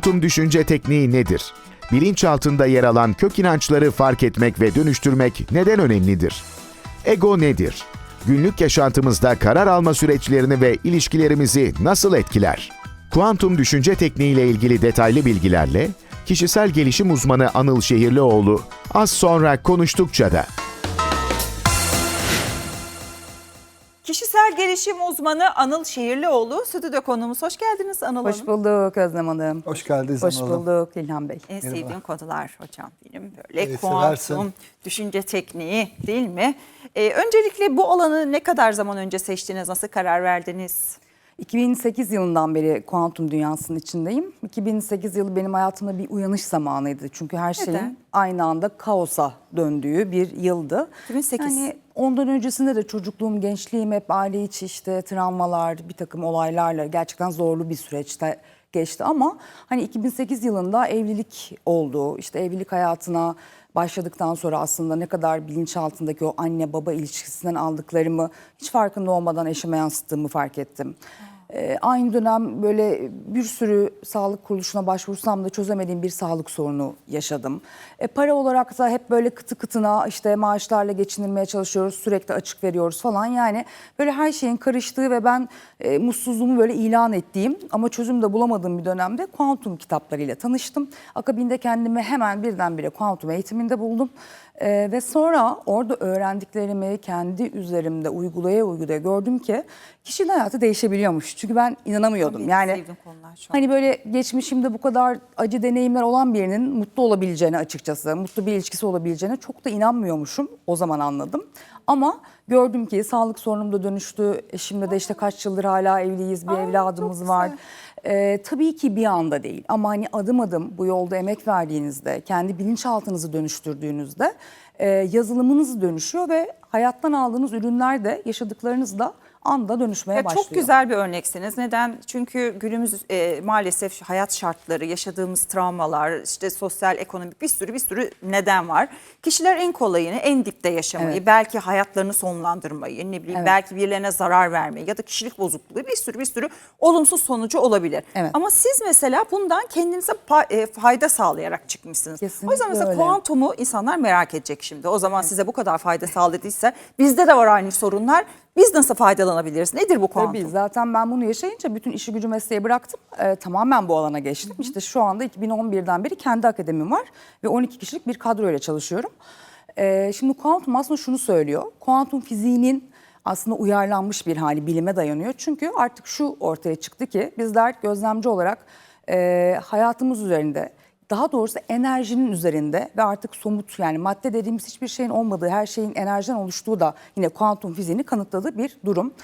Kuantum düşünce tekniği nedir? Bilinçaltında yer alan kök inançları fark etmek ve dönüştürmek neden önemlidir? Ego nedir? Günlük yaşantımızda karar alma süreçlerini ve ilişkilerimizi nasıl etkiler? Kuantum düşünce tekniği ile ilgili detaylı bilgilerle kişisel gelişim uzmanı Anıl Şehirlioğlu az sonra konuştukça da Kişisel gelişim uzmanı Anıl Şehirlioğlu stüdyo konuğumuz. Hoş geldiniz Anıl Hoş Hanım. bulduk Özlem Hanım. Hoş geldiniz Hoş Hanım. bulduk İlhan Bey. En sevdiğim konular hocam benim böyle Evet, kuantum, seversin. düşünce tekniği değil mi? Ee, öncelikle bu alanı ne kadar zaman önce seçtiniz, nasıl karar verdiniz? 2008 yılından beri kuantum dünyasının içindeyim. 2008 yılı benim hayatımda bir uyanış zamanıydı. Çünkü her şeyin Neden? aynı anda kaosa döndüğü bir yıldı. 2008. Yani ondan öncesinde de çocukluğum, gençliğim hep aile içi işte travmalar, bir takım olaylarla gerçekten zorlu bir süreçte geçti. Ama hani 2008 yılında evlilik oldu. İşte evlilik hayatına başladıktan sonra aslında ne kadar bilinçaltındaki o anne baba ilişkisinden aldıklarımı hiç farkında olmadan eşime yansıttığımı fark ettim. Ee, aynı dönem böyle bir sürü sağlık kuruluşuna başvursam da çözemediğim bir sağlık sorunu yaşadım. E, para olarak da hep böyle kıtı kıtına işte maaşlarla geçinilmeye çalışıyoruz, sürekli açık veriyoruz falan. Yani böyle her şeyin karıştığı ve ben e, mutsuzluğumu böyle ilan ettiğim ama çözüm de bulamadığım bir dönemde kuantum kitaplarıyla tanıştım. Akabinde kendimi hemen birdenbire kuantum eğitiminde buldum. Ee, ve sonra orada öğrendiklerimi kendi üzerimde uygulaya uygulaya gördüm ki kişinin hayatı değişebiliyormuş. Çünkü ben inanamıyordum. Tabii, yani konular hani böyle geçmişimde bu kadar acı deneyimler olan birinin mutlu olabileceğine açıkçası, mutlu bir ilişkisi olabileceğine çok da inanmıyormuşum. O zaman anladım. Ama gördüm ki sağlık sorunum da dönüştü. Eşimle de işte kaç yıldır hala evliyiz, bir evladımız var. Ee, tabii ki bir anda değil ama hani adım adım bu yolda emek verdiğinizde, kendi bilinçaltınızı dönüştürdüğünüzde e, yazılımınız dönüşüyor ve hayattan aldığınız ürünler de yaşadıklarınızla anda dönüşmeye Ya başlıyor. çok güzel bir örneksiniz. Neden? Çünkü günümüz e, maalesef hayat şartları, yaşadığımız travmalar, işte sosyal, ekonomik bir sürü bir sürü neden var. Kişiler en kolayını, en dipte yaşamayı, Evet. belki hayatlarını sonlandırmayı, ne bileyim Evet. belki birilerine zarar vermeyi ya da kişilik bozukluğu bir sürü bir sürü olumsuz sonucu olabilir. Evet. Ama siz mesela bundan kendinize e, fayda sağlayarak çıkmışsınız. o Kesinlikle yüzden mesela öyle. kuantumu insanlar merak edecek şimdi. O zaman size bu kadar fayda sağladıysa bizde de var aynı sorunlar. Biz nasıl faydalanabiliriz? Nedir bu kuantum? Tabii zaten ben bunu yaşayınca bütün işi gücü mesleği bıraktım. Ee, tamamen bu alana geçtim. İşte şu anda 2011'den beri kendi akademim var ve 12 kişilik bir kadroyla çalışıyorum. Ee, şimdi kuantum aslında şunu söylüyor. Kuantum fiziğinin aslında uyarlanmış bir hali bilime dayanıyor. Çünkü artık şu ortaya çıktı ki bizler gözlemci olarak e, hayatımız üzerinde daha doğrusu enerjinin üzerinde ve artık somut yani madde dediğimiz hiçbir şeyin olmadığı, her şeyin enerjiden oluştuğu da yine kuantum fiziğini kanıtladığı bir durum.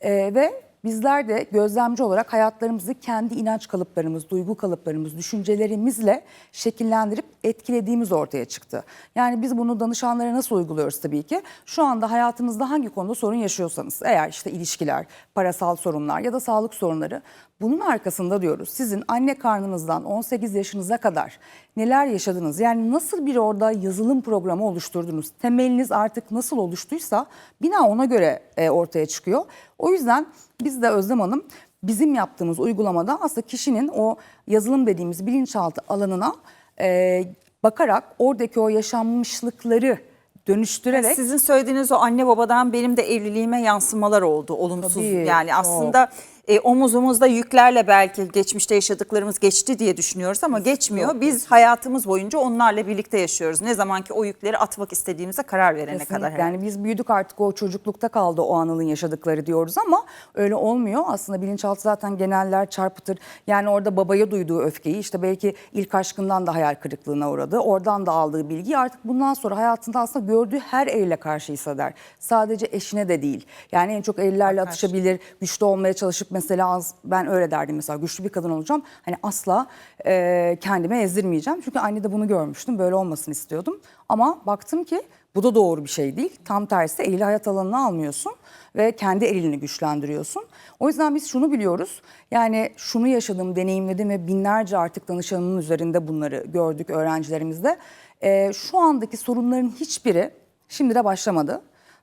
Ee, ve bizler de gözlemci olarak hayatlarımızı kendi inanç kalıplarımız, duygu kalıplarımız, düşüncelerimizle şekillendirip etkilediğimiz ortaya çıktı. Yani biz bunu danışanlara nasıl uyguluyoruz tabii ki? Şu anda hayatınızda hangi konuda sorun yaşıyorsanız, eğer işte ilişkiler, parasal sorunlar ya da sağlık sorunları bunun arkasında diyoruz sizin anne karnınızdan 18 yaşınıza kadar neler yaşadınız? Yani nasıl bir orada yazılım programı oluşturdunuz? Temeliniz artık nasıl oluştuysa bina ona göre e, ortaya çıkıyor. O yüzden biz de Özlem Hanım bizim yaptığımız uygulamada aslında kişinin o yazılım dediğimiz bilinçaltı alanına e, bakarak oradaki o yaşanmışlıkları dönüştürerek Sizin söylediğiniz o anne babadan benim de evliliğime yansımalar oldu. Olumsuz Tabii, yani çok. aslında e, omuzumuzda yüklerle belki geçmişte yaşadıklarımız geçti diye düşünüyoruz ama geçmiyor. Biz hayatımız boyunca onlarla birlikte yaşıyoruz. Ne zaman ki o yükleri atmak istediğimize karar verene Kesinlikle. kadar. Yani biz büyüdük artık o çocuklukta kaldı o anılın yaşadıkları diyoruz ama öyle olmuyor. Aslında bilinçaltı zaten geneller çarpıtır. Yani orada babaya duyduğu öfkeyi işte belki ilk aşkından da hayal kırıklığına uğradı. Oradan da aldığı bilgiyi artık bundan sonra hayatında aslında gördüğü her elle karşı hisseder. Sadece eşine de değil. Yani en çok ellerle atışabilir, güçlü olmaya çalışıp mesela az, ben öyle derdim mesela güçlü bir kadın olacağım. Hani asla e, kendime ezdirmeyeceğim. Çünkü anne de bunu görmüştüm. Böyle olmasını istiyordum. Ama baktım ki bu da doğru bir şey değil. Tam tersi eli hayat alanına almıyorsun ve kendi elini güçlendiriyorsun. O yüzden biz şunu biliyoruz. Yani şunu yaşadım, deneyimledim ve binlerce artık danışanımın üzerinde bunları gördük öğrencilerimizde. Ee, şu andaki sorunların hiçbiri şimdi de başlamadı.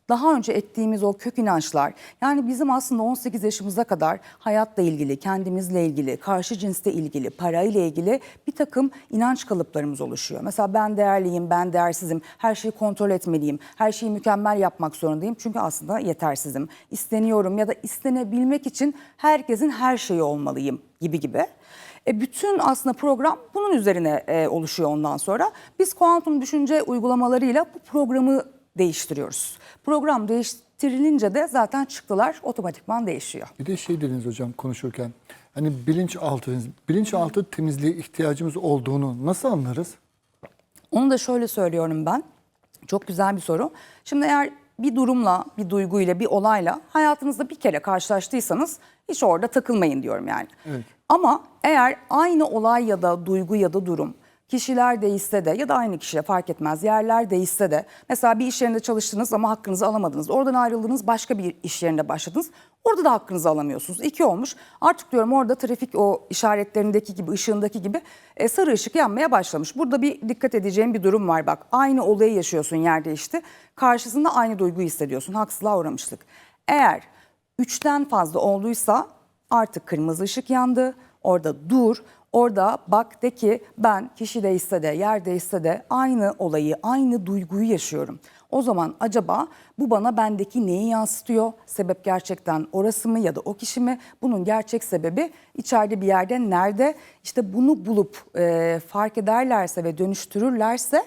Daha önce ettiğimiz o kök inançlar yani bizim aslında 18 yaşımıza kadar hayatla ilgili, kendimizle ilgili, karşı cinsle ilgili, parayla ilgili bir takım inanç kalıplarımız oluşuyor. Mesela ben değerliyim, ben değersizim, her şeyi kontrol etmeliyim, her şeyi mükemmel yapmak zorundayım çünkü aslında yetersizim. İsteniyorum ya da istenebilmek için herkesin her şeyi olmalıyım gibi gibi. E bütün aslında program bunun üzerine e, oluşuyor ondan sonra. Biz kuantum düşünce uygulamalarıyla bu programı değiştiriyoruz. Program değiştirilince de zaten çıktılar otomatikman değişiyor. Bir de şey dediniz hocam konuşurken. Hani bilinçaltı, bilinçaltı temizliğe ihtiyacımız olduğunu nasıl anlarız? Onu da şöyle söylüyorum ben. Çok güzel bir soru. Şimdi eğer bir durumla, bir duyguyla, bir olayla hayatınızda bir kere karşılaştıysanız hiç orada takılmayın diyorum yani. Evet. Ama eğer aynı olay ya da duygu ya da durum kişiler değişse de ya da aynı kişiye fark etmez yerler değişse de mesela bir iş yerinde çalıştınız ama hakkınızı alamadınız. Oradan ayrıldınız başka bir iş yerinde başladınız. Orada da hakkınızı alamıyorsunuz. İki olmuş. Artık diyorum orada trafik o işaretlerindeki gibi ışığındaki gibi e, sarı ışık yanmaya başlamış. Burada bir dikkat edeceğim bir durum var bak. Aynı olayı yaşıyorsun yer değişti. Karşısında aynı duyguyu hissediyorsun. Haksızlığa uğramışlık. Eğer üçten fazla olduysa artık kırmızı ışık yandı. Orada dur. Orada bak de ki ben kişi değişse de yer değişse de aynı olayı, aynı duyguyu yaşıyorum. O zaman acaba bu bana bendeki neyi yansıtıyor? Sebep gerçekten orası mı ya da o kişi mi? Bunun gerçek sebebi içeride bir yerde nerede? İşte bunu bulup e, fark ederlerse ve dönüştürürlerse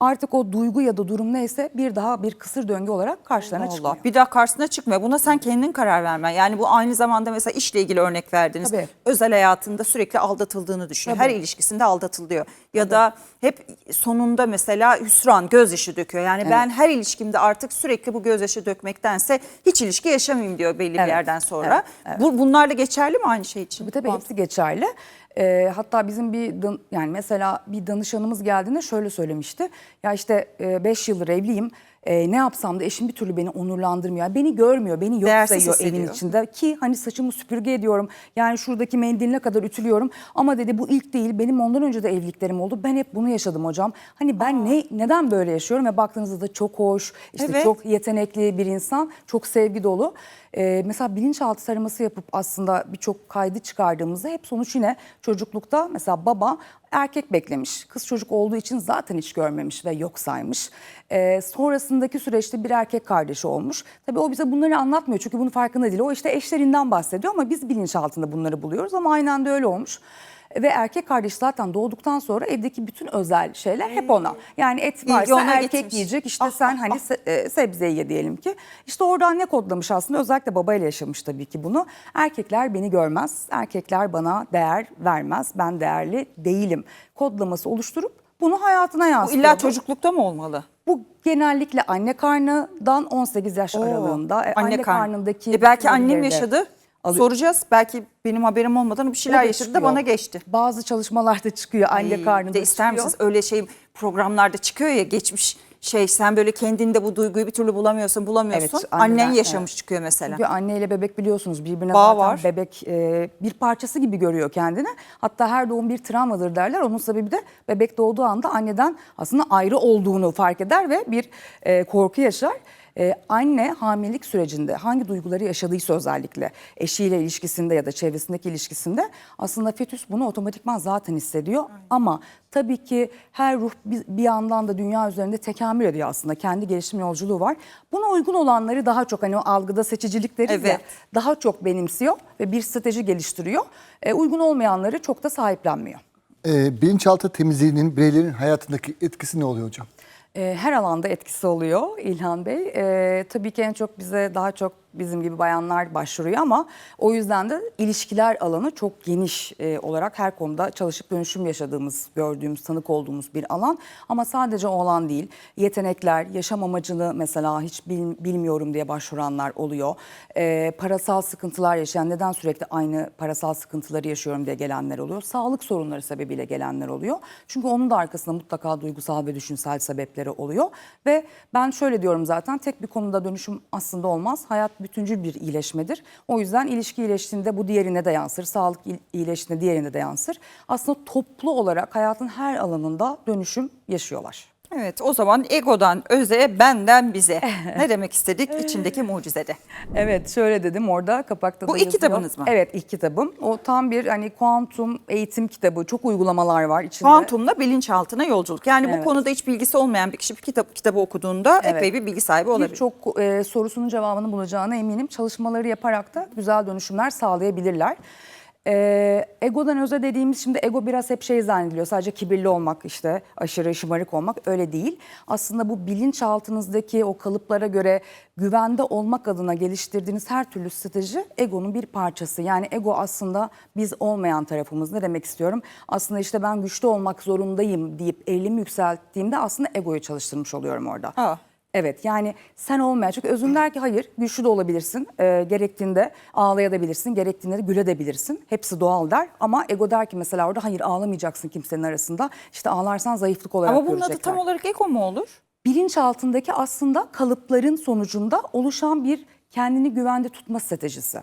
artık o duygu ya da durum neyse bir daha bir kısır döngü olarak karşılarına çıkıyor. Allah bir daha karşısına çıkmıyor. Buna sen kendin karar vermen. Yani bu aynı zamanda mesela işle ilgili örnek verdiniz. Tabii. Özel hayatında sürekli aldatıldığını düşünüyor. Tabii. Her ilişkisinde aldatılıyor. Ya da hep sonunda mesela hüsran, gözyaşı döküyor. Yani ben her ilişkimde artık sürekli bu gözyaşı dökmektense hiç ilişki yaşamayayım diyor belli bir Evet, yerden sonra. evet, Bu, bunlar da geçerli mi aynı şey için? Tabii tabii hepsi geçerli. Ee, hatta bizim bir dan- yani mesela bir danışanımız geldiğinde şöyle söylemişti. Ya işte 5 yıldır evliyim. E, ne yapsam da eşim bir türlü beni onurlandırmıyor. Yani beni görmüyor, beni yok Değersiz sayıyor evin hissediyor. içinde. Ki hani saçımı süpürge ediyorum. Yani şuradaki mendiline kadar ütülüyorum. Ama dedi bu ilk değil. Benim ondan önce de evliliklerim oldu. Ben hep bunu yaşadım hocam. Hani ben ne neden böyle yaşıyorum ve baktığınızda da çok hoş, işte Evet. çok yetenekli bir insan, çok sevgi dolu. Ee, mesela bilinçaltı taraması yapıp aslında birçok kaydı çıkardığımızda hep sonuç yine çocuklukta mesela baba erkek beklemiş. Kız çocuk olduğu için zaten hiç görmemiş ve yok saymış. Ee, sonrasındaki süreçte bir erkek kardeşi olmuş. Tabii o bize bunları anlatmıyor çünkü bunun farkında değil. O işte eşlerinden bahsediyor ama biz bilinçaltında bunları buluyoruz ama aynen de öyle olmuş. Ve erkek kardeş zaten doğduktan sonra evdeki bütün özel şeyler hep ona. Yani et varsa ona erkek gitmiş. yiyecek işte Ah, sen ah, hani se- e, sebzeyi ye diyelim ki. İşte oradan ne kodlamış aslında özellikle babayla yaşamış tabii ki bunu. Erkekler beni görmez, erkekler bana değer vermez, ben değerli değilim. Kodlaması oluşturup bunu hayatına Bu yansıtıyor. illa çocuklukta mı olmalı? Bu genellikle anne karnından 18 yaş aralığında. E, anne, karn- karnındaki... E belki annem yaşadı. Alıyor. Soracağız. Belki benim haberim olmadan bir şeyler yaşadı da bana geçti. Bazı çalışmalarda çıkıyor anne Ay, karnında de ister çıkıyor. misiniz öyle şey programlarda çıkıyor ya geçmiş şey sen böyle kendinde bu duyguyu bir türlü bulamıyorsun bulamıyorsun. Evet, anneler, Annen yaşamış evet. çıkıyor mesela. Çünkü anneyle bebek biliyorsunuz birbirine Bağ zaten var. bebek e, bir parçası gibi görüyor kendini. Hatta her doğum bir travmadır derler. Onun sebebi de bebek doğduğu anda anneden aslında ayrı olduğunu fark eder ve bir e, korku yaşar. E, anne hamilelik sürecinde hangi duyguları yaşadıysa özellikle eşiyle ilişkisinde ya da çevresindeki ilişkisinde aslında fetüs bunu otomatikman zaten hissediyor. Ama tabii ki her ruh bir, bir yandan da dünya üzerinde tekamül ediyor aslında. Kendi gelişim yolculuğu var. Buna uygun olanları daha çok hani o algıda seçicilik deriz ya Evet. daha çok benimsiyor ve bir strateji geliştiriyor. E, uygun olmayanları çok da sahiplenmiyor. Ee, bilinçaltı temizliğinin bireylerin hayatındaki etkisi ne oluyor hocam? E, her alanda etkisi oluyor İlhan Bey. E, tabii ki en çok bize daha çok bizim gibi bayanlar başvuruyor ama o yüzden de ilişkiler alanı çok geniş e, olarak her konuda çalışıp dönüşüm yaşadığımız, gördüğümüz, tanık olduğumuz bir alan. Ama sadece o alan değil. Yetenekler, yaşam amacını mesela hiç bil- bilmiyorum diye başvuranlar oluyor. E, parasal sıkıntılar yaşayan, neden sürekli aynı parasal sıkıntıları yaşıyorum diye gelenler oluyor. Sağlık sorunları sebebiyle gelenler oluyor. Çünkü onun da arkasında mutlaka duygusal ve düşünsel sebepleri oluyor. Ve ben şöyle diyorum zaten tek bir konuda dönüşüm aslında olmaz. Hayat bütüncül bir iyileşmedir. O yüzden ilişki iyileştiğinde bu diğerine de yansır. Sağlık il- iyileştiğinde diğerine de yansır. Aslında toplu olarak hayatın her alanında dönüşüm yaşıyorlar. Evet o zaman egodan öze, benden bize. ne demek istedik? İçindeki mucizede. Evet şöyle dedim orada kapakta Bu da ilk yazıyor. kitabınız mı? Evet ilk kitabım. O tam bir hani kuantum eğitim kitabı. Çok uygulamalar var içinde. Kuantumla bilinçaltına yolculuk. Yani bu Evet. konuda hiç bilgisi olmayan bir kişi bir kitap kitabı okuduğunda Evet. epey bir bilgi sahibi olabilir. Birçok e, sorusunun cevabını bulacağına eminim. Çalışmaları yaparak da güzel dönüşümler sağlayabilirler. E, egodan öze dediğimiz şimdi ego biraz hep şey zannediliyor. Sadece kibirli olmak işte aşırı şımarık olmak öyle değil. Aslında bu bilinçaltınızdaki o kalıplara göre güvende olmak adına geliştirdiğiniz her türlü strateji egonun bir parçası. Yani ego aslında biz olmayan tarafımız. Ne demek istiyorum? Aslında işte ben güçlü olmak zorundayım deyip elimi yükselttiğimde aslında egoyu çalıştırmış oluyorum orada. Aa. Evet yani sen olmayan çünkü özün der ki hayır güçlü de olabilirsin e, gerektiğinde ağlayabilirsin gerektiğinde de gülebilirsin hepsi doğal der ama ego der ki mesela orada hayır ağlamayacaksın kimsenin arasında işte ağlarsan zayıflık olarak Ama bunun adı görecekler. tam olarak ego mu olur? Bilinç altındaki aslında kalıpların sonucunda oluşan bir kendini güvende tutma stratejisi.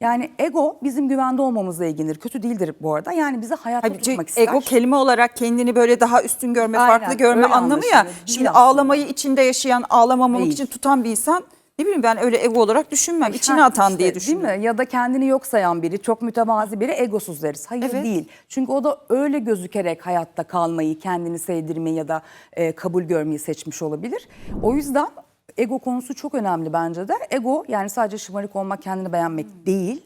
Yani ego bizim güvende olmamızla ilgilidir. Kötü değildir bu arada. Yani bizi hayatta Hayır, tutmak ister. ego kelime olarak kendini böyle daha üstün görme, Aynen, farklı görme anlamı ya. Şimdi aslında. ağlamayı içinde yaşayan, ağlamamak Değil. için tutan bir insan ne bileyim ben öyle ego olarak düşünmem. İçine atan işte, diye düşünüyorum. Değil mi? Ya da kendini yok sayan biri, çok mütevazi biri egosuz deriz. Hayır Evet. değil. Çünkü o da öyle gözükerek hayatta kalmayı, kendini sevdirmeyi ya da e, kabul görmeyi seçmiş olabilir. O yüzden ego konusu çok önemli bence de. Ego yani sadece şımarık olmak, kendini beğenmek değil.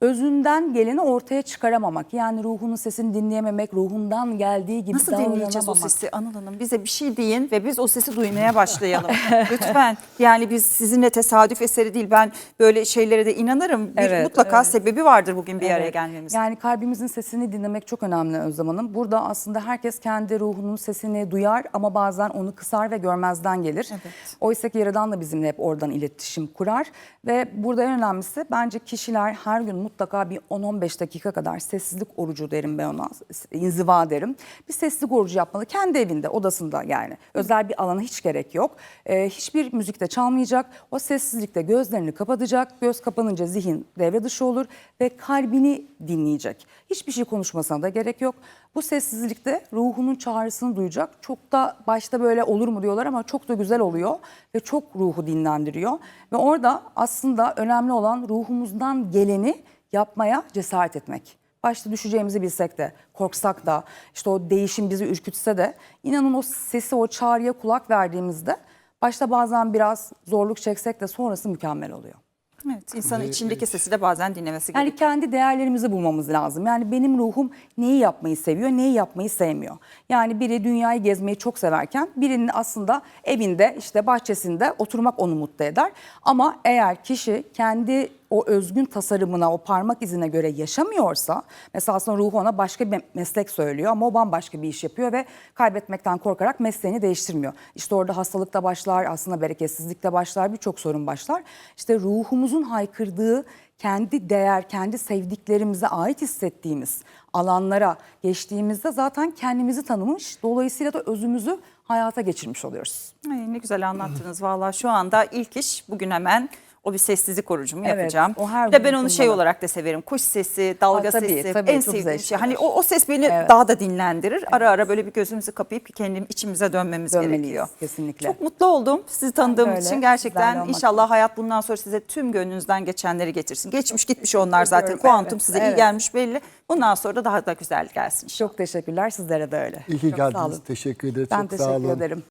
Özünden geleni ortaya çıkaramamak. Yani ruhunun sesini dinleyememek, ruhundan geldiği gibi Nasıl dinleyeceğiz o sesi Anıl Hanım? Bize bir şey deyin ve biz o sesi duymaya başlayalım. Lütfen. Yani biz sizinle tesadüf eseri değil. Ben böyle şeylere de inanırım. Bir Evet, mutlaka evet. sebebi vardır bugün bir araya Evet. gelmemiz. Yani kalbimizin sesini dinlemek çok önemli Özlem Hanım. Burada aslında herkes kendi ruhunun sesini duyar ama bazen onu kısar ve görmezden gelir. Evet. Oysa ki Yaradan da bizimle hep oradan iletişim kurar. Ve burada en önemlisi bence kişiler her gün mutlaka bir 10-15 dakika kadar sessizlik orucu derim ben ona. inziva derim. Bir sessizlik orucu yapmalı. Kendi evinde, odasında yani. Özel bir alana hiç gerek yok. Ee, hiçbir müzik de çalmayacak. O sessizlikte gözlerini kapatacak. Göz kapanınca zihin devre dışı olur ve kalbini dinleyecek. Hiçbir şey konuşmasına da gerek yok. Bu sessizlikte ruhunun çağrısını duyacak. Çok da başta böyle olur mu diyorlar ama çok da güzel oluyor ve çok ruhu dinlendiriyor. Ve orada aslında önemli olan ruhumuzdan geleni yapmaya cesaret etmek. Başta düşeceğimizi bilsek de, korksak da, işte o değişim bizi ürkütse de inanın o sesi, o çağrıya kulak verdiğimizde başta bazen biraz zorluk çeksek de sonrası mükemmel oluyor. Evet, insanın içindeki sesi de bazen dinlemesi Yani gerekiyor. kendi değerlerimizi bulmamız lazım. Yani benim ruhum neyi yapmayı seviyor, neyi yapmayı sevmiyor. Yani biri dünyayı gezmeyi çok severken birinin aslında evinde işte bahçesinde oturmak onu mutlu eder. Ama eğer kişi kendi o özgün tasarımına, o parmak izine göre yaşamıyorsa mesela aslında ruhu ona başka bir meslek söylüyor ama o bambaşka bir iş yapıyor ve kaybetmekten korkarak mesleğini değiştirmiyor. İşte orada hastalık da başlar, aslında bereketsizlik de başlar, birçok sorun başlar. İşte ruhumuzun haykırdığı kendi değer, kendi sevdiklerimize ait hissettiğimiz alanlara geçtiğimizde zaten kendimizi tanımış, dolayısıyla da özümüzü hayata geçirmiş oluyoruz. Ay, ne güzel anlattınız valla. Şu anda ilk iş bugün hemen o bir sessizlik orucumu Evet, yapacağım. o her Bir de ben onu şey olarak da severim. Kuş sesi, dalga Aa, tabii, sesi tabii, en sevdiğim güzel şey. Hani o, o ses beni Evet. daha da dinlendirir. Ara ara böyle bir gözümüzü kapayıp kendim içimize dönmemiz Dönmeliyiz, gerekiyor. kesinlikle. Çok mutlu oldum sizi tanıdığım öyle. için. Güzel Gerçekten olmak. inşallah hayat bundan sonra size tüm gönlünüzden geçenleri getirsin. Geçmiş gitmiş onlar zaten. Ediyorum, Kuantum evet, size iyi evet. gelmiş belli. Bundan sonra da daha da güzel gelsin. Çok teşekkürler sizlere de öyle. İyi ki Çok sağ geldiniz. olun. Teşekkür ederiz. Ben Çok sağ teşekkür olun. ederim.